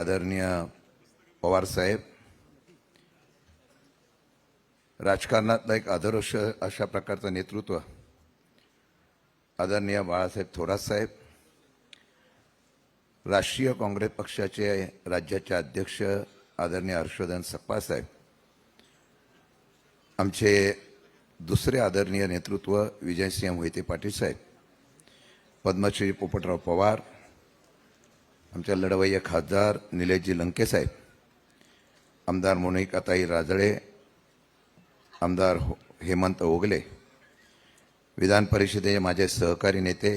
आदरणीय पवारसाहेब राजकारणातलं एक आदर्श अशा प्रकारचं नेतृत्व आदरणीय बाळासाहेब थोरात साहेब राष्ट्रीय काँग्रेस पक्षाचे राज्याचे अध्यक्ष आदरणीय हर्षवर्धन सप्पा साहेब आमचे दुसरे आदरणीय नेतृत्व विजयसिंह मोहिते पाटील साहेब पद्मश्री पोपटराव पवार आमच्या लढवय्य खासदार निलेशजी लंकेसाहेब आमदार मोनिकाताई राजळे आमदार हो- हेमंत ओगले विधान परिषदेचे माझे सहकारी नेते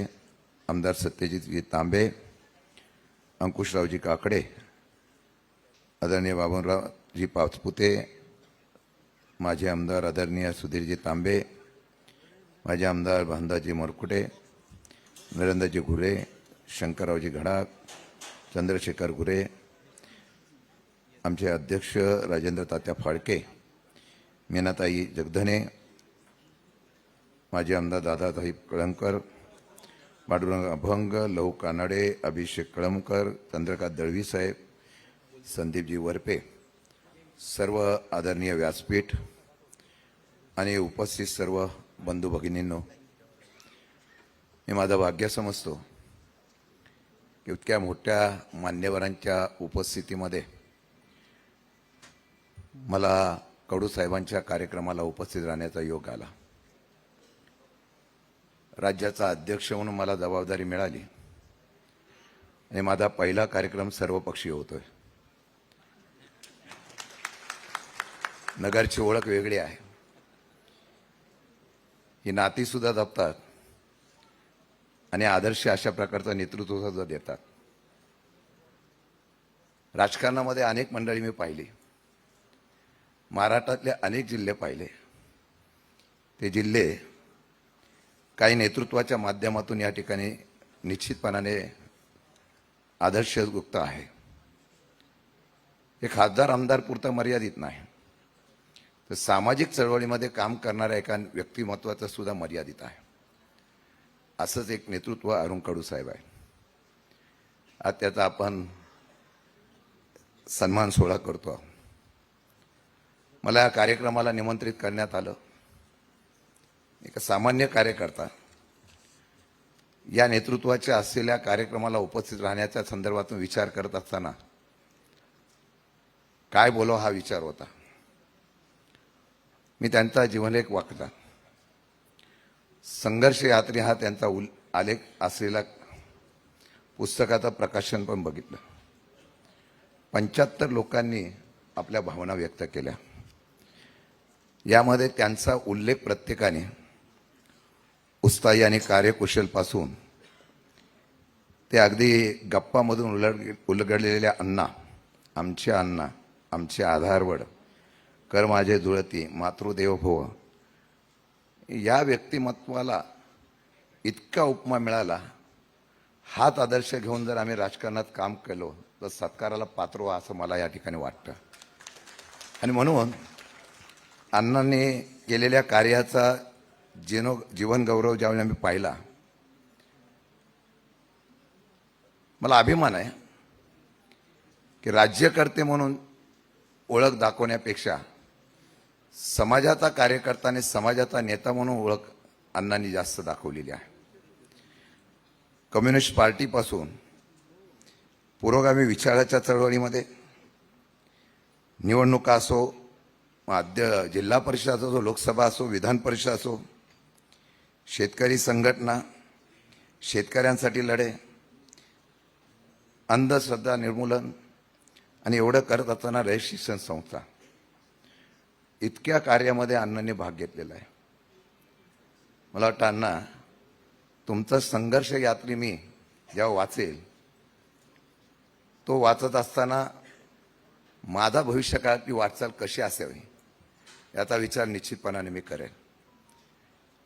आमदार सत्यजितजी तांबे अंकुशरावजी काकडे आदरणीय बाबुरावजी पाचपुते माझे आमदार आदरणीय सुधीरजी तांबे माझे आमदार भांदाजी मोरकुटे नरेंद्रजी घुरे शंकररावजी घडाक चंद्रशेखर गुरे आमचे अध्यक्ष राजेंद्र तात्या फाळके मेनाताई जगधने माजी आमदार दादाताई कळमकर पांडुरंग अभंग लहू कानाडे अभिषेक कळमकर चंद्रकांत दळवी साहेब संदीपजी वरपे सर्व आदरणीय व्यासपीठ आणि उपस्थित सर्व बंधू भगिनींनो मी माझं भाग्य समजतो इतक्या मोठ्या मान्यवरांच्या उपस्थितीमध्ये मला कडू साहेबांच्या कार्यक्रमाला उपस्थित राहण्याचा योग आला. राज्याचा अध्यक्ष म्हणून मला जबाबदारी मिळाली. आणि माझा पहिला कार्यक्रम सर्वपक्षीय होतोय. नगरची ओळख वेगळी आहे. ही नातीसुद्धा जपतात. आणि आदर्श अशा प्रकारचं नेतृत्व सुद्धा देतात. राजकारणामध्ये अनेक मंडळी मी पाहिली. महाराष्ट्रातले अनेक जिल्हे पाहिले. ते जिल्हे काही नेतृत्वाच्या माध्यमातून या ठिकाणी निश्चितपणाने आदर्श गुप्त आहे. हे खासदार आमदार पुरतं मर्यादित नाही. तर सामाजिक चळवळीमध्ये काम करणाऱ्या एका व्यक्तिमत्वाचं सुद्धा मर्यादित आहे. असंच एक नेतृत्व अरुण कडू साहेब आहे. आज त्याचा आपण सन्मान सोहळा करतो आहोत. मला या कार्यक्रमाला निमंत्रित करण्यात आलं. एक सामान्य कार्यकर्ता या नेतृत्वाच्या असलेल्या कार्यक्रमाला उपस्थित राहण्याच्या संदर्भातून विचार करत असताना काय बोलावं हा विचार होता. मी त्यांचा जीवनलेख वाकला संघर्ष यात्री हा त्यांचा उल आलेख असलेला पुस्तकाचं प्रकाशन पण बघितलं. पंच्याहत्तर लोकांनी आपल्या भावना व्यक्त केल्या. यामध्ये त्यांचा उल्लेख प्रत्येकाने उत्साही आणि कार्यकुशलपासून ते अगदी गप्पामधून उलग उलगडलेल्या अण्णा आमचे अण्णा आमचे आधारवड कर माझे जुळती मातृदेव भव या व्यक्तिमत्वाला इतका उपमा मिळाला हाच आदर्श घेऊन जर आम्ही राजकारणात काम केलो तर सत्काराला पात्र व्हा असं मला या ठिकाणी वाटतं. आणि म्हणून अण्णांनी केलेल्या कार्याचा जीनो जीवनगौरव ज्यावेळी आम्ही पाहिला मला अभिमान आहे की राज्यकर्ते म्हणून ओळख दाखवण्यापेक्षा समाजाचा कार्यकर्ता आणि समाजाचा नेता म्हणून ओळख अण्णांनी जास्त दाखवलेली आहे. कम्युनिस्ट पार्टीपासून पुरोगामी विचाराच्या चळवळीमध्ये निवडणुका असो माध्य जिल्हा परिषद असो लोकसभा असो विधान परिषद असो शेतकरी संघटना शेतकऱ्यांसाठी लढे अंधश्रद्धा निर्मूलन आणि एवढं करत असताना रयत शिक्षण संस्था इतक्या कार्यामध्ये अण्णांनी भाग घेतलेला आहे. मला वाटतं अण्णा तुमचा संघर्ष यात्री मी जेव्हा वाचेल तो वाचत असताना माझा भविष्यकाळातली वाटचाल कशी असावी याचा विचार निश्चितपणाने मी करेन.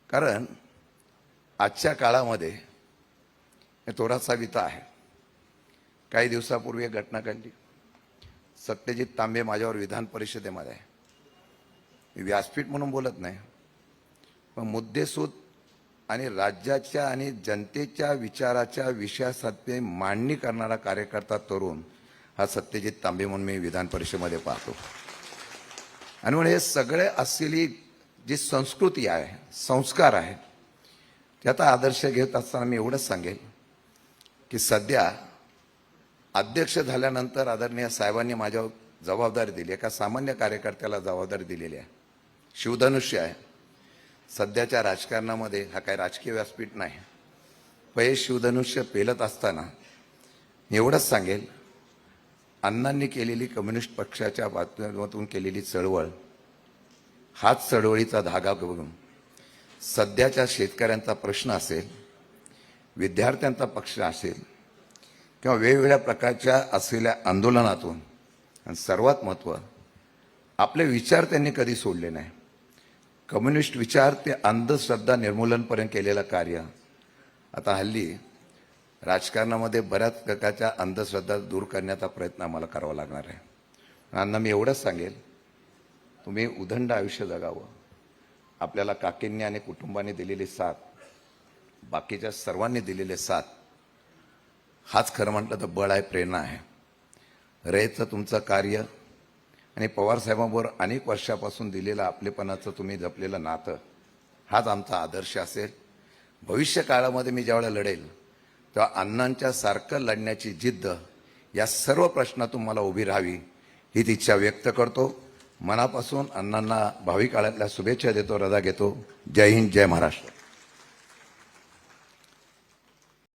कारण आजच्या काळामध्ये हे थोडासा विता आहे. काही दिवसापूर्वी एक घटना घडली. सत्यजित तांबे माझ्यावर विधान परिषदेमध्ये आहे. मी व्यासपीठ म्हणून बोलत नाही. पण मुद्देसूद आणि राज्याच्या आणि जनतेच्या विचाराच्या विषयासाठी मांडणी करणारा कार्यकर्ता तरुण हा सत्यजित तांबे म्हणून मी विधान परिषदेमध्ये पाहतो. आणि म्हणून हे सगळे असलेली जी संस्कृती आहे संस्कार आहे त्याचा आदर्श घेत असताना मी एवढंच सांगेल की सध्या अध्यक्ष झाल्यानंतर आदरणीय साहेबांनी माझ्यावर जबाबदारी दिली एका सामान्य कार्यकर्त्याला जबाबदारी दिलेली आहे. शिवधनुष्य आहे. सध्याच्या राजकारणामध्ये हा काही राजकीय व्यासपीठ नाही. पण हे शिवधनुष्य पेलत असताना मी एवढंच सांगेल अण्णांनी केलेली कम्युनिस्ट पक्षाच्या माध्यमातून केलेली चळवळ हाच चळवळीचा धागा बघून सध्याच्या शेतकऱ्यांचा प्रश्न असेल विद्यार्थ्यांचा पक्ष असेल किंवा वेगवेगळ्या प्रकारच्या असलेल्या आंदोलनातून आणि सर्वात महत्त्व आपले विचार त्यांनी कधी सोडले नाही. कम्युनिस्ट विचार ते अंधश्रद्धा निर्मूलनपर्यंत केलेलं कार्य. आता हल्ली राजकारणामध्ये बऱ्याच प्रकारच्या अंधश्रद्धा दूर करण्याचा प्रयत्न आम्हाला करावा लागणार आहे. अण्णा मी एवढंच सांगेल तुम्ही उदंड आयुष्य जगावं. आपल्याला काकींनी आणि कुटुंबाने दिलेली साथ बाकीच्या सर्वांनी दिलेले साथ हाच खरं म्हटलं तर बळ आहे प्रेरणा आहे. रयचं तुमचं कार्य आणि पवारसाहेबांवर अनेक वर्षापासून दिलेलं आपलेपणाचं तुम्ही जपलेलं नातं हाच आमचा आदर्श असेल. भविष्य काळामध्ये मी ज्यावेळेला लढेल तेव्हा अण्णांच्या सारखं लढण्याची जिद्द या सर्व प्रश्नातून मला उभी राहावी हीच इच्छा व्यक्त करतो. मनापासून अण्णांना भावी काळातल्या शुभेच्छा देतो रजा घेतो. जय हिंद जय महाराष्ट्र.